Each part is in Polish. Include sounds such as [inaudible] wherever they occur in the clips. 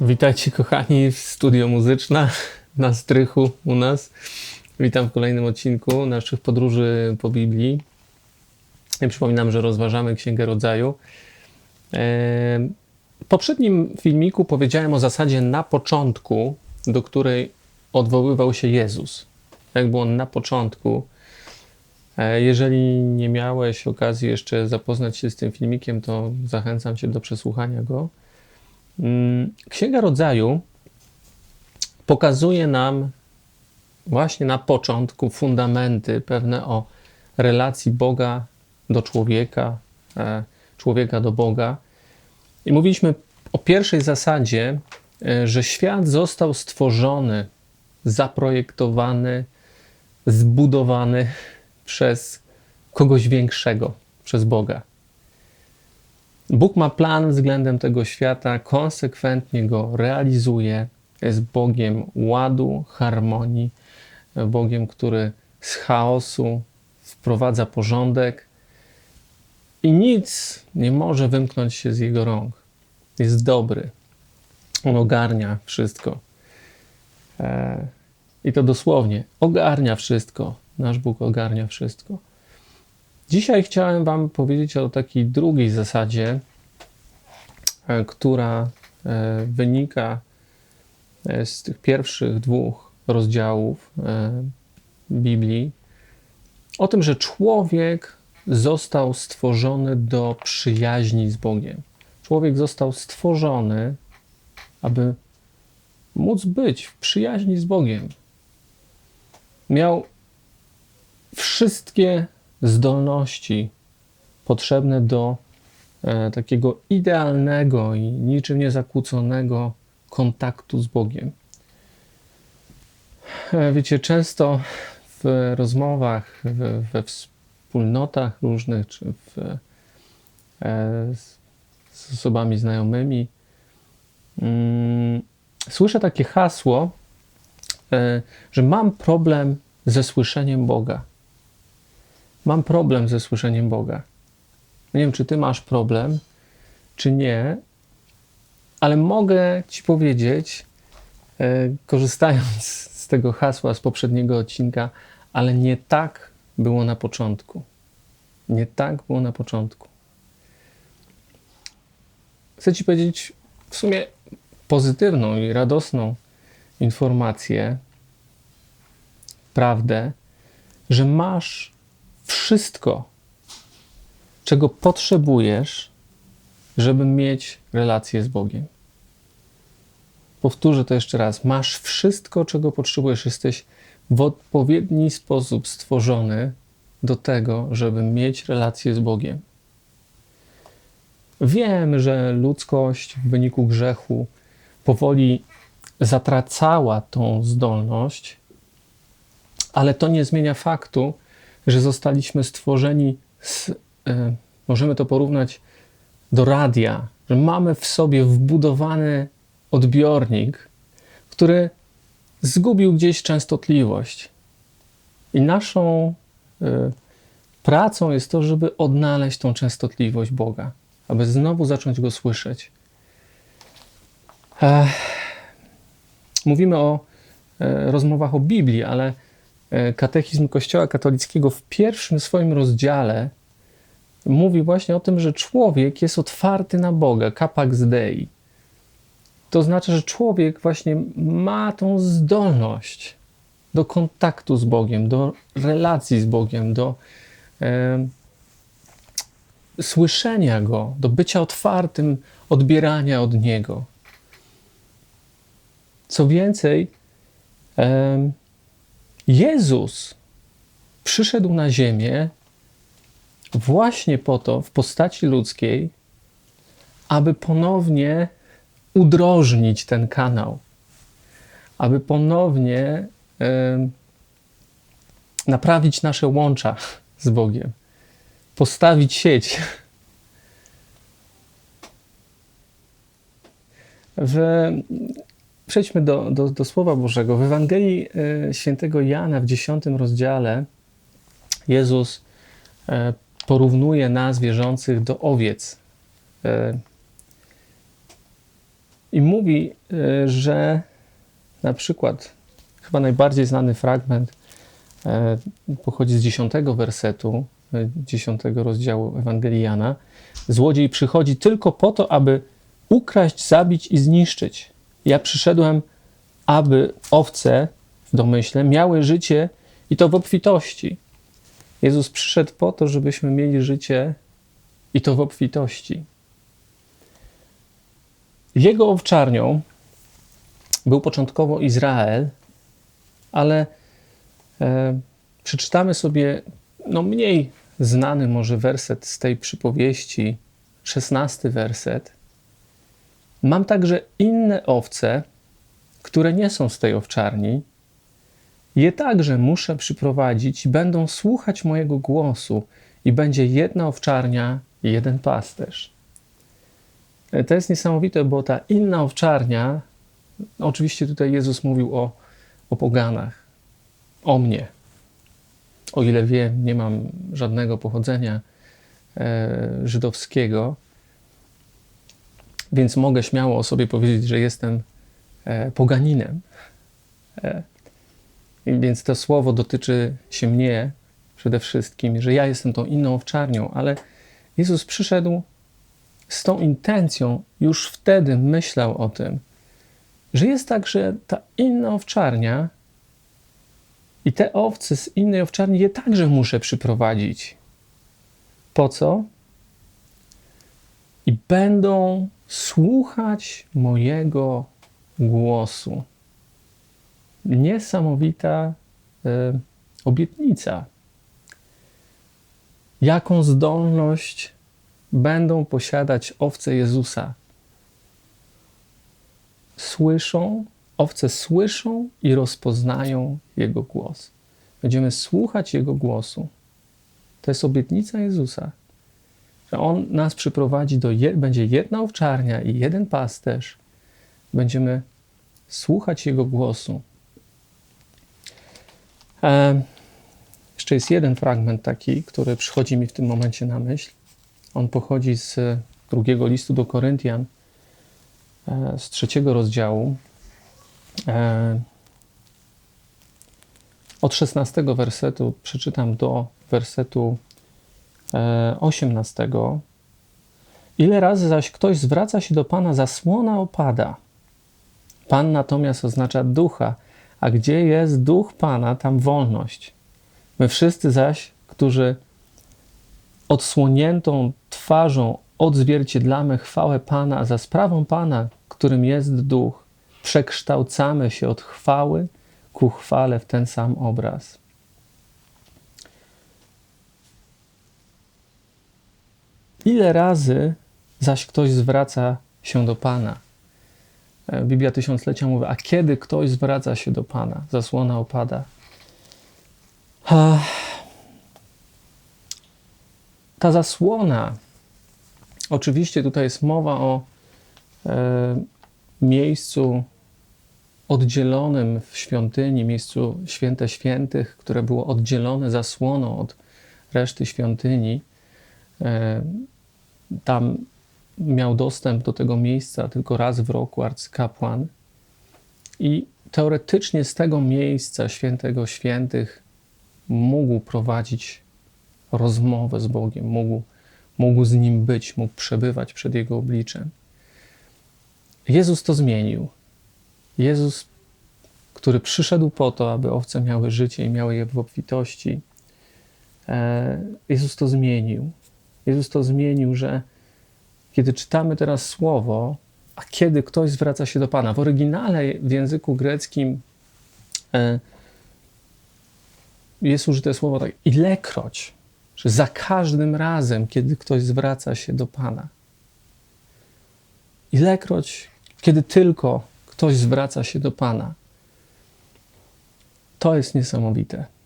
Witajcie kochani w studio muzyczna na strychu u nas. Witam w kolejnym odcinku naszych podróży po Biblii. I przypominam, że rozważamy Księgę Rodzaju. E, W poprzednim filmiku powiedziałem o zasadzie na początku, do której odwoływał się Jezus. Jak było na początku. E, Jeżeli nie miałeś okazji jeszcze zapoznać się z tym filmikiem, to zachęcam cię do przesłuchania go. Mm, Księga Rodzaju pokazuje nam właśnie na początku fundamenty pewne o relacji Boga do człowieka, e, człowieka do Boga. I mówiliśmy o pierwszej zasadzie, e, że świat został stworzony, zaprojektowany, zbudowany [laughs] przez kogoś większego, przez Boga. Bóg ma plan względem tego świata, konsekwentnie go realizuje. Jest Bogiem ładu, harmonii, Bogiem, który z chaosu wprowadza porządek i nic nie może wymknąć się z jego rąk. Jest dobry. On ogarnia wszystko. E, I to dosłownie. Ogarnia wszystko. Nasz Bóg ogarnia wszystko. Dzisiaj chciałem Wam powiedzieć o takiej drugiej zasadzie, e, która e, wynika e, z tych pierwszych dwóch rozdziałów Biblii. O tym, że człowiek został stworzony do przyjaźni z Bogiem. Człowiek został stworzony, aby móc być w przyjaźni z Bogiem. Miał wszystkie zdolności potrzebne do e, takiego idealnego i niczym niezakłóconego kontaktu z Bogiem. E, wiecie, często w rozmowach, we wspólnotach różnych, czy w, e, z, osobami znajomymi, mm, słyszę takie hasło, że mam problem ze słyszeniem Boga mam problem ze słyszeniem Boga. Nie wiem, czy ty masz problem, czy nie, ale mogę ci powiedzieć, e, korzystając z tego hasła z poprzedniego odcinka, ale nie tak było na początku. Nie tak było na początku. Chcę ci powiedzieć w sumie pozytywną i radosną informację, prawdę, że masz wszystko, czego potrzebujesz, żeby mieć relację z Bogiem. Powtórzę to jeszcze raz. Masz wszystko, czego potrzebujesz. Jesteś w odpowiedni sposób stworzony do tego, żeby mieć relację z Bogiem. Wiem, że ludzkość w wyniku grzechu powoli zatracała tą zdolność, ale to nie zmienia faktu, że zostaliśmy stworzeni, z, y, możemy to porównać do radia, że mamy w sobie wbudowany odbiornik, który zgubił gdzieś częstotliwość. I naszą y, pracą jest to, żeby odnaleźć tą częstotliwość Boga, aby znowu zacząć go słyszeć. Mówimy o e, rozmowach o Biblii, ale E, katechizm Kościoła katolickiego w pierwszym swoim rozdziale mówi właśnie o tym, że człowiek jest otwarty na Boga, capax Dei. To znaczy, że człowiek właśnie ma tą zdolność do kontaktu z Bogiem, do relacji z Bogiem, do e, słyszenia Go, do bycia otwartym, odbierania od Niego. Co więcej, e, Jezus przyszedł na ziemię właśnie po to, w postaci ludzkiej, aby ponownie udrożnić ten kanał, aby ponownie y, naprawić nasze łącza z Bogiem, postawić sieć. W Przejdźmy do, do, do Słowa Bożego. W Ewangelii e, świętego Jana w dziesiątym rozdziale Jezus e, porównuje nas wierzących do owiec. E, I mówi, że na przykład, chyba najbardziej znany fragment pochodzi z dziesiątego wersetu, dziesiątego rozdziału Ewangelii Jana. Złodziej przychodzi tylko po to, aby ukraść, zabić i zniszczyć. Ja przyszedłem, aby owce, w domyśle, miały życie i to w obfitości. Jezus przyszedł po to, żebyśmy mieli życie i to w obfitości. Jego owczarnią był początkowo Izrael, ale e, przeczytamy sobie no, mniej znany może werset z tej przypowieści, szesnasty werset. Mam także inne owce, które nie są z tej owczarni. Je także muszę przyprowadzić, będą słuchać mojego głosu, i będzie jedna owczarnia i jeden pasterz. E, to jest niesamowite, bo ta inna owczarnia, oczywiście tutaj Jezus mówił o, o poganach, o mnie. O ile wiem, nie mam żadnego pochodzenia e, żydowskiego, więc mogę śmiało o sobie powiedzieć, że jestem e, poganinem. E, więc to słowo dotyczy się mnie przede wszystkim, że ja jestem tą inną owczarnią, ale Jezus przyszedł z tą intencją, już wtedy myślał o tym, że jest tak, że ta inna owczarnia i te owce z innej owczarni je także muszę przyprowadzić. Po co? I będą słuchać mojego głosu. Niesamowita y, obietnica. Jaką zdolność będą posiadać owce Jezusa? Słyszą, owce słyszą i rozpoznają Jego głos. Będziemy słuchać Jego głosu. To jest obietnica Jezusa że On nas przyprowadzi do, będzie jedna owczarnia i jeden pasterz. Będziemy słuchać Jego głosu. E, jeszcze jest jeden fragment taki, który przychodzi mi w tym momencie na myśl. On pochodzi z drugiego listu do Koryntian, e, z trzeciego rozdziału. E, od szesnastego wersetu przeczytam do wersetu 18. E, Ile razy zaś ktoś zwraca się do Pana, zasłona opada. Pan natomiast oznacza ducha, a gdzie jest duch Pana, tam wolność. My wszyscy zaś, którzy odsłoniętą twarzą odzwierciedlamy chwałę Pana, a za sprawą Pana, którym jest duch, przekształcamy się od chwały ku chwale w ten sam obraz. Ile razy zaś ktoś zwraca się do Pana? E, Biblia Tysiąclecia mówi, a kiedy ktoś zwraca się do Pana? Zasłona opada. Ta zasłona, oczywiście tutaj jest mowa o e, miejscu oddzielonym w świątyni, miejscu święte świętych, które było oddzielone zasłoną od reszty świątyni. Tam miał dostęp do tego miejsca tylko raz w roku arcykapłan i teoretycznie z tego miejsca świętego świętych mógł prowadzić rozmowę z Bogiem, mógł, mógł z Nim być, mógł przebywać przed Jego obliczem. Jezus to zmienił. Jezus, który przyszedł po to, aby owce miały życie i miały je w obfitości, e, Jezus to zmienił. Jezus to zmienił, że kiedy czytamy teraz słowo, a kiedy ktoś zwraca się do Pana, w oryginale w języku greckim e, jest użyte słowo tak, ilekroć, że za każdym razem, kiedy ktoś zwraca się do Pana. Ilekroć, kiedy tylko ktoś zwraca się do Pana. To jest niesamowite.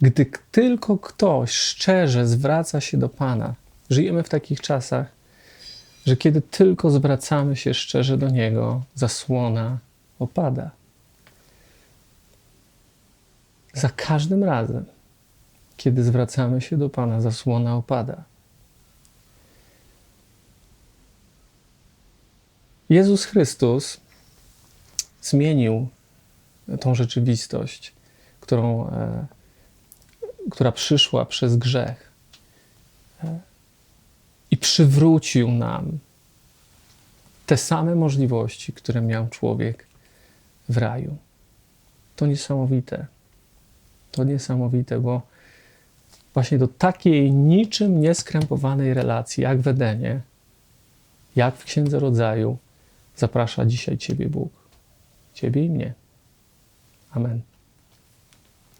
Gdy tylko ktoś szczerze zwraca się do Pana, żyjemy w takich czasach, że kiedy tylko zwracamy się szczerze do Niego, zasłona opada. Za każdym razem, kiedy zwracamy się do Pana, zasłona opada. Jezus Chrystus zmienił tą rzeczywistość, którą, e, która przyszła przez grzech e, i przywrócił nam te same możliwości, które miał człowiek w raju. To niesamowite. To niesamowite, bo właśnie do takiej niczym nieskrępowanej relacji, jak w Edenie, jak w Księdze Rodzaju, zaprasza dzisiaj Ciebie Bóg. Ciebie i mnie. Amen.